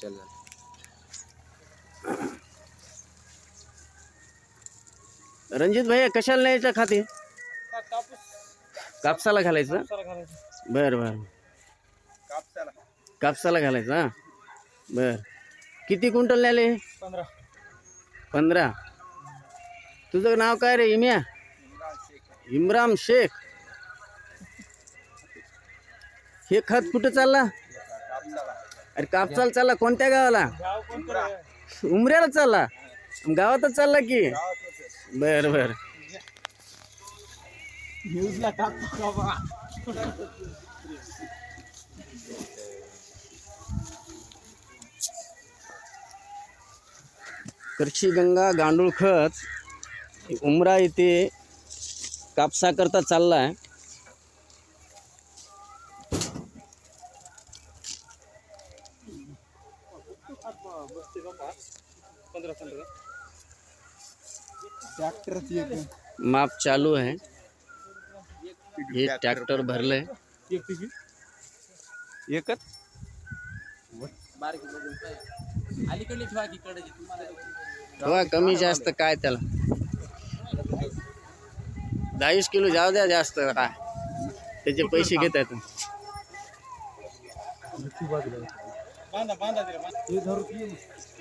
Sale झालं रणजित भैया कशाला न्यायचं खाते? कापूस? कापसाला घालायचं? बर बर. कापसाला. कापसाला घालायचं हा? बर. किती क्विंटल न्याले पंधरा. पंधरा. तुझं नाव काय रे इम्या? इम्राम शेख. हे खत कुठं चालला? अरे कापसाला चालला कोणत्या गावाला? उमऱ्याला चालला. गावातच चालला की? बर बर. न्यूजला टाकतो का बा? गंगा गांडूळ खत उमरा येथे कापसाकरता चालला आहे माप चालू आहे हे ट्रॅक्टर तिची एकच ठेवा की कमी जास्त काय त्याला। दहावीस किलो जाऊ द्या जास्त काय। त्याचे पैसे घेत आहेत Banda, banda, banda.